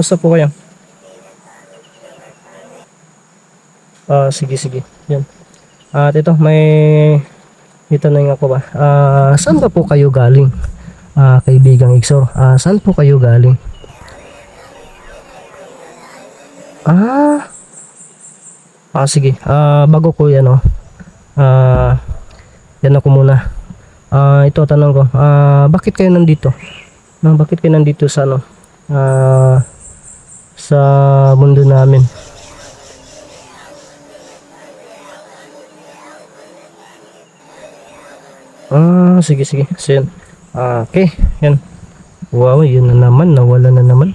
kamusta po kayo? Ah, sige, sige. Yan. At ito, may itanong ako ba? Ah, saan ba po kayo galing? Ah, kaibigang Igsor. Ah, saan po kayo galing? Ah, ah sige. Ah, bago ko yan, oh. Ah, yan ako muna. Ah, ito tanong ko. Ah, bakit kayo nandito? No, bakit kayo nandito sa ano? Ah, sa mundo namin. Ah, sige sige. So. Ah, okay. Yan. Wow, yun na naman. Nawala na naman.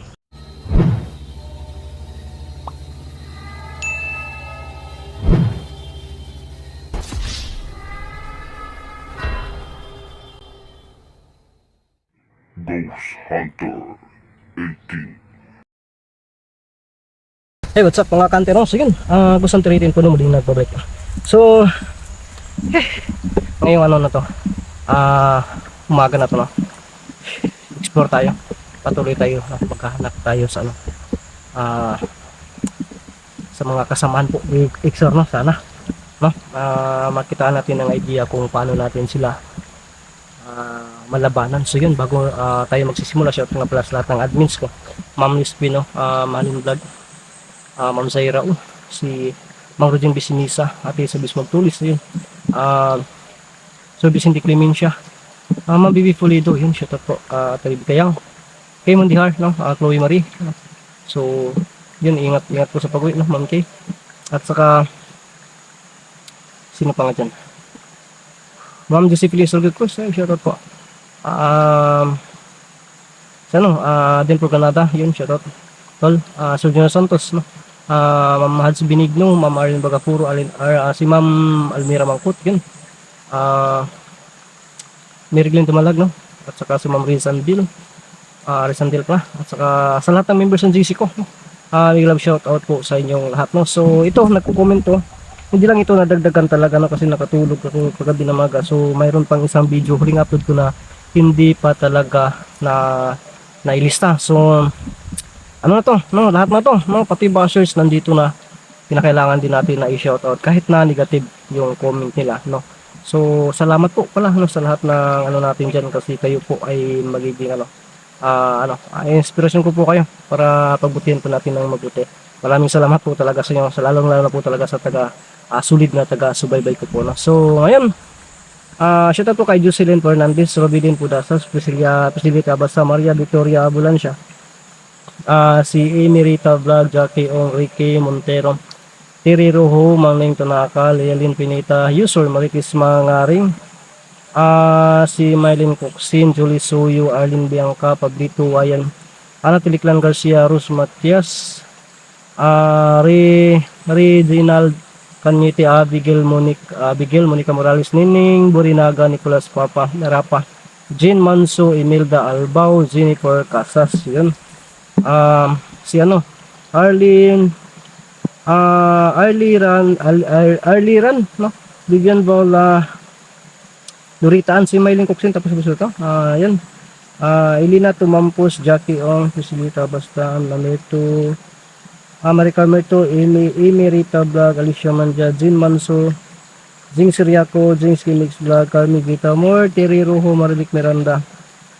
Hey, what's up mga kantero? So yun, uh, gustong tiritin po na muli nagbabalik. So, eh, ngayong ano na to, ah, umaga na to no. Explore tayo. Patuloy tayo, no? maghahanap tayo sa ano, ah, sa mga kasamaan po ni no, sana. No? Ah, makita natin ang idea kung paano natin sila ah, malabanan. So yun, bago ah, tayo magsisimula, shout nga pala sa lahat ng admins ko. Ma'am Lispino, uh, Malin Vlog, uh, Ma'am Zaira, oh, si Mang Roding Bisinisa, Ate Isabis Magtulis, yun. Uh, so, Vicente Clemencia, uh, Ma'am Bibi Pulido, yun, shout out po, uh, Bibi Kayang, Kay Mondihar, no, uh, Chloe Marie, so, yun, ingat, ingat po sa pag-uwi, no, Ma'am Kay, at saka, sino pa nga dyan? Ma'am Josephine Solgad Cruz, ay, shout out po. Um, sa ano, uh, din po Canada, yun, shout out. Tol, uh, Junior Santos, no? Uh, Ma'am Hads Binigno, Ma'am Arlene Bagapuro, Alin, uh, si Ma'am Almira Mangkut, yun. Uh, Mary Glenn Tumalag, no? At saka si Ma'am Rizan Bill, uh, Rizan Del pa. At saka sa lahat ng members ng GC ko, no? Uh, big love shout out po sa inyong lahat, no? So, ito, nagko-comment to. Hindi lang ito nadagdagan talaga, no? Kasi nakatulog ako kagabi na maga. So, mayroon pang isang video, huling upload ko na hindi pa talaga na nailista. So, ano na to, no, lahat na to, no, pati bashers nandito na pinakailangan din natin na i-shoutout kahit na negative yung comment nila, no. So, salamat po pala no sa lahat ng ano natin diyan kasi kayo po ay magiging ano ah ano, ah, inspiration ko po kayo para pagbutihan po natin ng mabuti. Maraming salamat po talaga sa inyo, lalong lalo na po talaga sa taga ah, solid na taga subaybay ko po no. So, ngayon uh, shoutout po kay Jocelyn Fernandez, Robin Pudasas, Priscilla, Priscilla Tabasa, Maria Victoria Abulancia, Ah, si Emerita Vlog, Jackie Ong, Ricky Montero, Tiri Rojo, Mangling Tanaka, Lealin Pinita, User, Maritis Mangaring, ah si Mylene Coxin, Julie Suyo, Arlene Bianca, Pablito Wayan, Ana Tiliklan Garcia, Rus Matias, ah Re, Reginald Kanyete, Abigail Monique, Abigail Monica Morales, Nining, Burinaga, Nicolas Papa, Narapa, Jean Manso, Imelda Albao, Jennifer Casas, yun um, si ano, Arlene, uh, Arliran, Ar, Ar, Arliran, no? Bigyan Bola, Nuritaan, si Maylin Coxin, tapos gusto ito, uh, yan, uh, Elina Tumampos, Jackie Ong, Pisilita Bastaan, Lameto, uh, Maricar Merto, Emi, Emerita Vlog, Alicia Manja, Jin Manso, Jing Siriaco, Jing Skimix Vlog, Carmi Gita Moore, Terry Rojo, Marilik Miranda,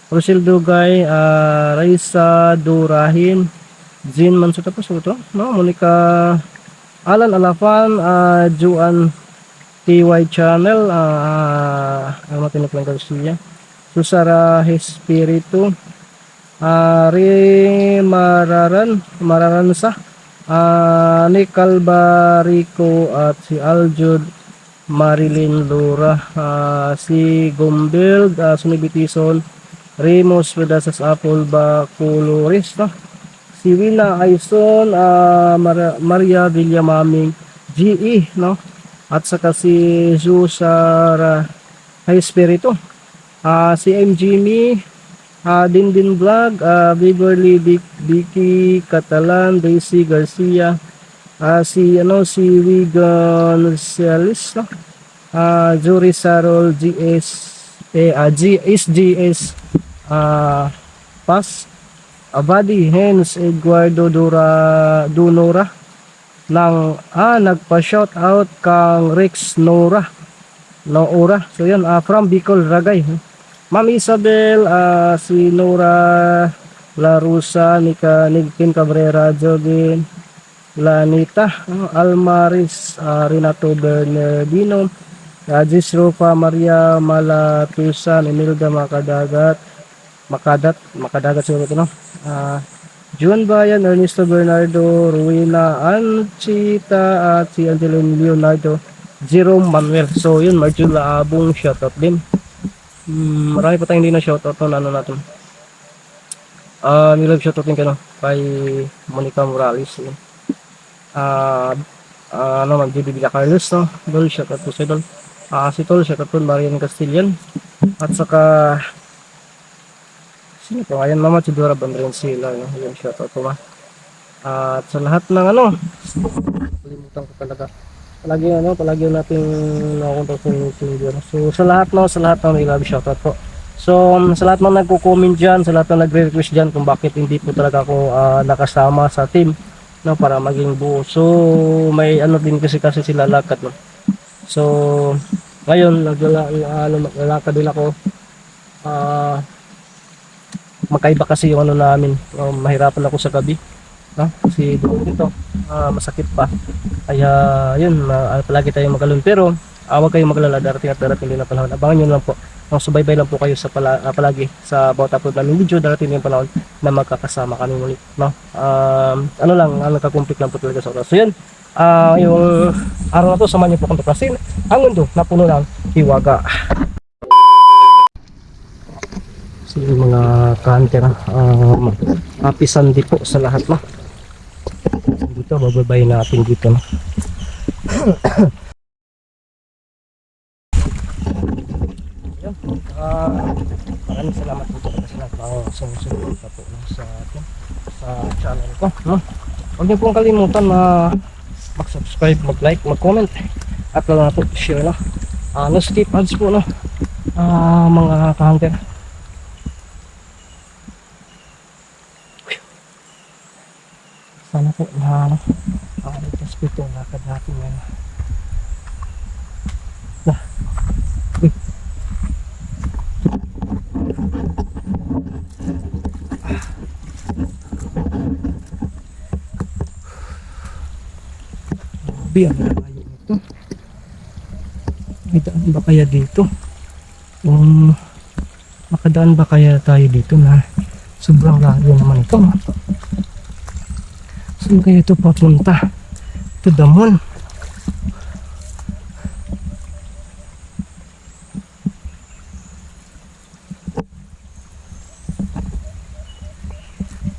Rochelle Dugay, uh, Raisa Durahin, Jin Manso tapos ito, no? Monica Alan Alafan, uh, Juan TY Channel, uh, ang uh, matinuklang Garcia, Susara Espiritu, uh, Re Mararan, Mararansa, uh, Nick Calvarico at si Aljud Marilyn Lura, uh, si Gumbel, uh, Sunibitison, Ramos Pedasas Apple Bacolores no? si Wina Aison uh, Mar Maria Villamaming GE no? At saka si Jusara High Spirito uh, si MGME uh, Dindin Vlog uh, Beverly Vic Vicky Catalan Daisy Garcia uh, si ano si Wigan Celis no? Uh, Jury Sarol GS eh, uh, G, SGS uh, pass Abadi Hens Eduardo Dura Dunora ng ah nagpa-shout out kang Rex Nora. Noora so yun ah, from Bicol Ragay. Ma'am Isabel ah, si Nora La Rusa Nika Nigpin Cabrera Jogin Lanita ah, Almaris ah, Renato Bernardino Ajis Rufa Maria Malatusan Emilda Makadagat Makadat Makadagat siguro ito no Ah, Juan Bayan, Ernesto Bernardo, Ruina Anchita at si Angelino Leonardo, Jerome Manuel. So yun, Marjula Abong shoutout din. Hmm, marami pa tayong hindi na shoutout no, ano natin. Ah, uh, nilove shoutout din kayo kay Monica Morales. Ah, ah, ano man, JB Carlos, no? Dol, shoutout po si Dol. Ah, si Tol, shoutout po, Marian Castillan. At saka, Sino po? Ayan mama, Chidora Bandrensila. No? Ayan, shoutout po ma. At sa lahat ng ano, kalimutan ko talaga. Palagi ano, palagi nating nakakontak sa messenger. So sa lahat no, sa lahat ng may love shoutout po. So um, sa lahat ng nagko-comment dyan, sa lahat ng nagre-request dyan kung bakit hindi po talaga ako ah, nakasama sa team no para maging buo. So may ano din kasi kasi sila lakad no. So ngayon naglala ano, naglalakad din ako ah magkaiba kasi yung ano namin. Uh, mahirapan ako sa gabi. No? kasi doon dito ah, masakit pa. Kaya yun uh, palagi tayong magalun pero uh, huwag kayong maglala darating at darating din ang panahon. Abangan nyo lang po. Ang subaybay lang po kayo sa pala, ah, palagi sa bawat upload namin video. Darating din yung panahon na magkakasama kami ulit no? um, ano lang ang nagkakumplik lang po talaga sa oras. So yun ah, yung araw na to samahan niyo po kung tuklasin. Ang mundo na puno ng hiwaga Yung mga kanter, um, happy Sunday po sa lahat no. Dito, bababay natin dito no. Ah, maraming salamat po sa lahat ng sumusunod po sa atin, sa channel ko no. Huwag niyo pong kalimutan na mag-subscribe, mag-like, mag-comment at lalo na po share no. Ah, no skip ads po no. Ah, mga ka-hunter. Sana po na ano ang ligtas po itong lakad natin ngayon na uy Grabe, ang layo nito. May daan ba kaya dito? Um, makadaan ba kaya tayo dito na sobrang layo naman ito. Saan kaya ito papunta? Ito damon.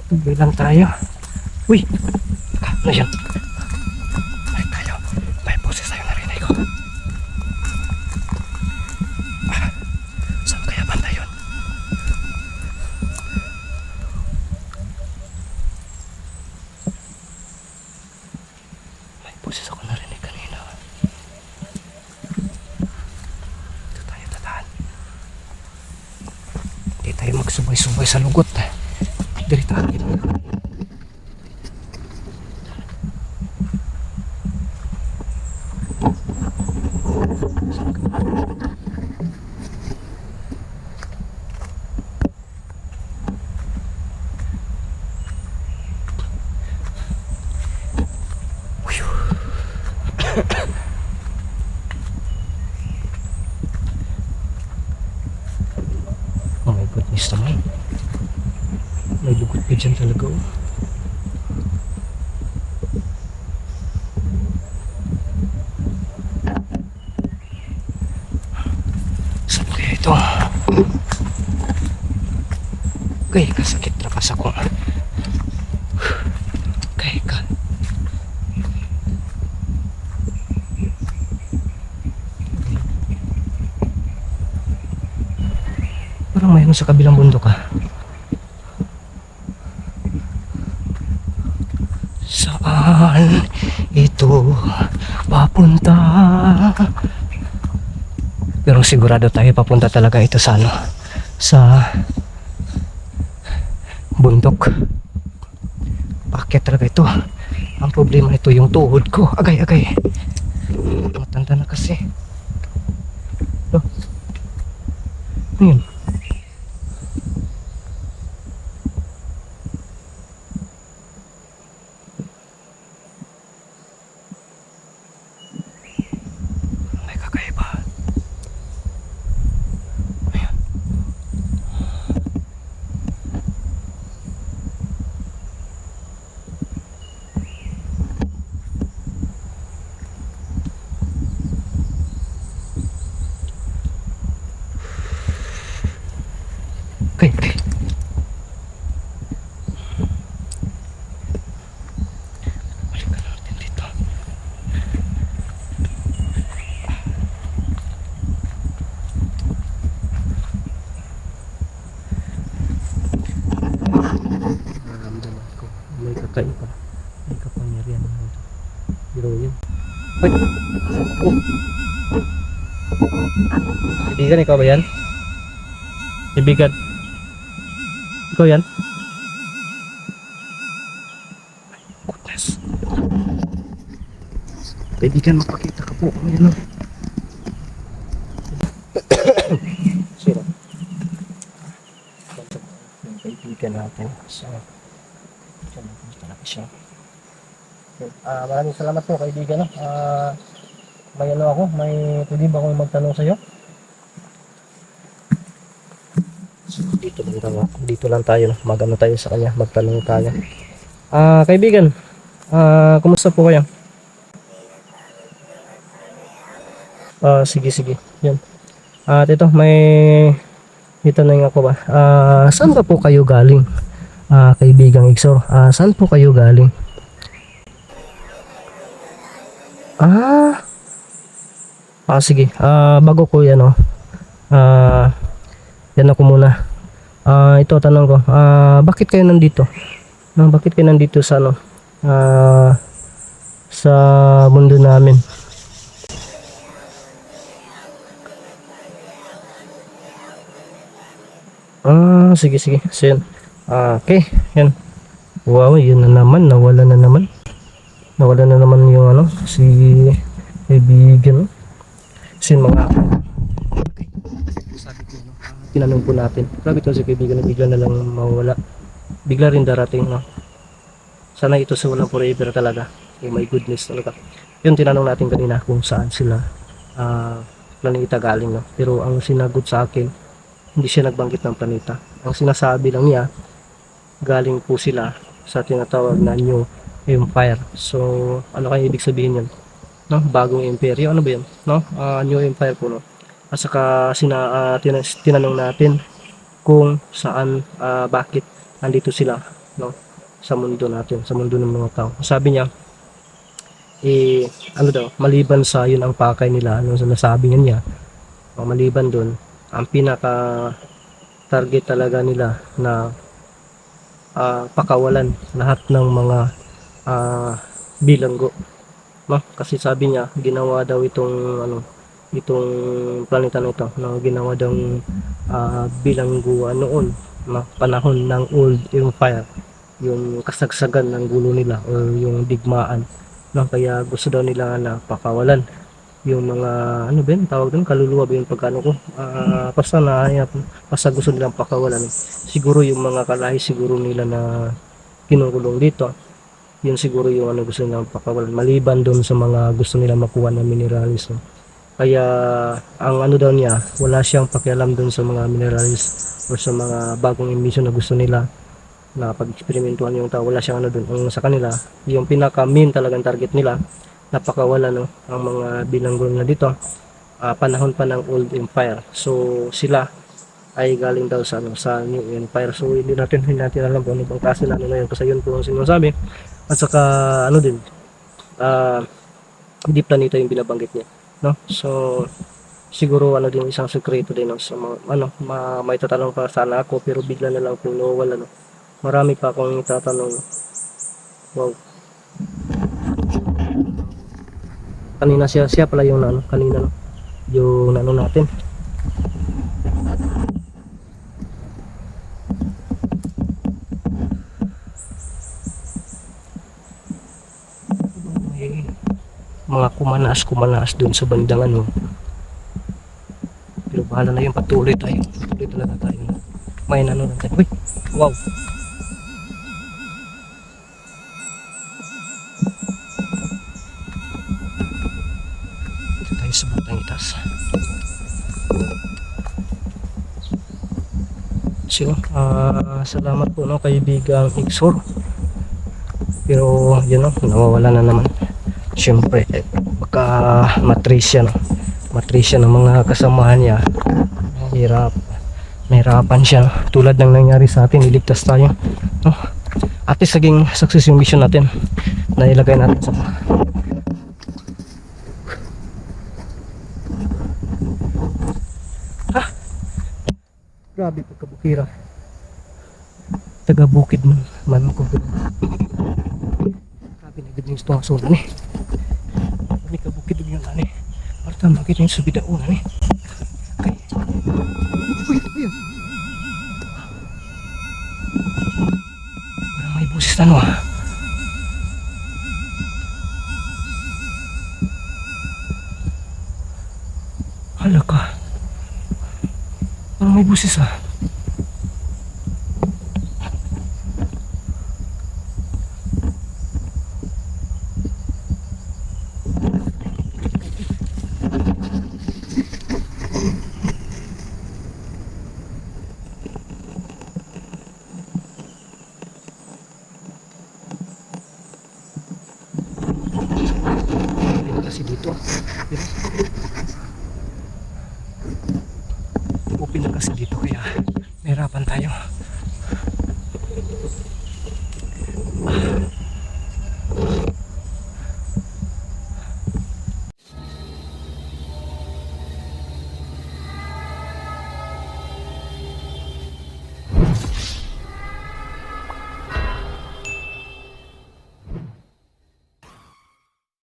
Tubay lang tayo. Uy! Ah, ano yan? Tayo magsubay-subay sa lugot. Diri tayo. Oh my goodness naman. May lugot ka dyan talaga oh. Saan kaya ito? Kaya kasakit na kas ako. Kaya ka. Parang mayroon sa kabilang bundok ah. Saan ito papunta? Pero sigurado tayo papunta talaga ito sa ano? Sa bundok. Bakit talaga ito? Ang problema nito yung tuhod ko. Agay, agay. Matanda na kasi. Ito. Ayun. May kakaiba. Ayun. Okay, okay. Balikan natin dito. Nararamdaman ko. May kakaiba. May kapangyarihan na ito. Pero yun. Ay! Oh! Kaibigan, ikaw ba yan? Kaibigan. Ikaw yan? Goodness. Kaibigan, magpakita ka po. Ayan o. Sino? Yung kaibigan natin. So, dyan natin talaga siya. Okay. Ah, maraming salamat po kaibigan. no? Ah, may ano ako, may pwede ba akong magtanong sa iyo? dito lang tayo, dito lang tayo, no? magano tayo sa kanya, magtanong tayo. Ah, kaibigan, ah, kumusta po kayo? Ah, sige, sige. Yan. At ito, may ito na nga ako ba. Ah, saan ba po kayo galing? Ah, kaibigang Igsor. Ah, saan po kayo galing? Ah. Ah, sige. Ah, bago ko 'yan, oh. Ah, yan ako muna. Ah, ito tanong ko. Ah, bakit kayo nandito? Ah, bakit kayo nandito sa ano? Ah, sa mundo namin. Ah, sige sige. So, yan. Okay. Yan. Wow, yun na naman. Nawala na naman. Nawala na naman yung ano, si kaibigan. no? Si mga okay. Sabi ko, no? ah, tinanong po natin. Grabe to si kaibigan na bigla na lang mawala. Bigla rin darating, no? Sana ito sa walang forever talaga. Oh my goodness talaga. Yun tinanong natin kanina kung saan sila ah planeta galing, no? Pero ang sinagot sa akin, hindi siya nagbanggit ng planeta. Ang sinasabi lang niya, galing po sila sa tinatawag na New Empire. So, ano kaya ibig sabihin yun? No? Bagong imperyo, ano ba yun? No? Ah, New Empire po, no? At saka sina, ah, tina- tinanong natin kung saan, ah, bakit nandito sila, no? Sa mundo natin, sa mundo ng mga tao. Sabi niya, eh, ano daw, maliban sa yun ang pakay nila, ano sa nasabi niya, o maliban dun, ang pinaka target talaga nila na ah, pakawalan lahat ng mga ah, bilanggo no? Kasi sabi niya ginawa daw itong ano itong planeta na ito no? Ginawa daw ah, bilangguan noon na panahon ng old empire yung kasagsagan ng gulo nila o yung digmaan no? Kaya gusto daw nila na pakawalan yung mga ano ba yun tawag doon kaluluwa ba yung pagkano ko? Ah, basta na basta gusto nilang pakawalan. Siguro yung mga kalahi siguro nila na kinukulong dito yun siguro yung ano gusto nilang pakawalan. Maliban doon sa mga gusto nilang makuha na mineralis no? kaya ang ano daw niya wala siyang pakialam doon sa mga mineralis or sa mga bagong emission na gusto nila na pag-eksperimentuhan yung tao. Wala siyang ano doon. Ang sa kanila yung pinaka main talagang target nila napakawala no ang mga bilanggo na dito. Ah, panahon pa ng old empire. So sila ay galing daw sa ano sa new empire. So hindi natin hindi natin alam kung ano bang klase na ano na yun kasi yun po ang sinasabi. At saka ano din ah hindi planeta yung binabanggit niya no? So siguro ano din isang sekreto din no? sa mga, ano ma, may tatanong pa sana ako pero bigla na lang po nawala no? Marami pa akong itatanong. Wow kanina siya siya pala yung ano kanina no? Yung ano natin. May mga kumanaas kumanaas dun sa bandang ano. Pero bahala na yung patuloy tayo patuloy talaga tayo may ano natin uy! Wow! Ah salamat po no kaibigang Ixor. Pero yun no, nawawala na naman. Siyempre, eh, baka matrice siya no. Matrice siya ng mga kasamahan niya. Hirap. Mahirapan siya. no? Tulad ng nangyari sa atin, iligtas tayo. No? At least naging success yung mission natin na ilagay natin sa Ha? Grabe pagkabukira. Taga bukid man, man ko. Grabe na gid yung itong asunan eh. Kami kabukid yung ani. Para tama kita yung subidaunan eh. Okay. Uy, uy. Parang may busis na no ah. Hala ka. Parang may busis ah. Kasi dito. Dito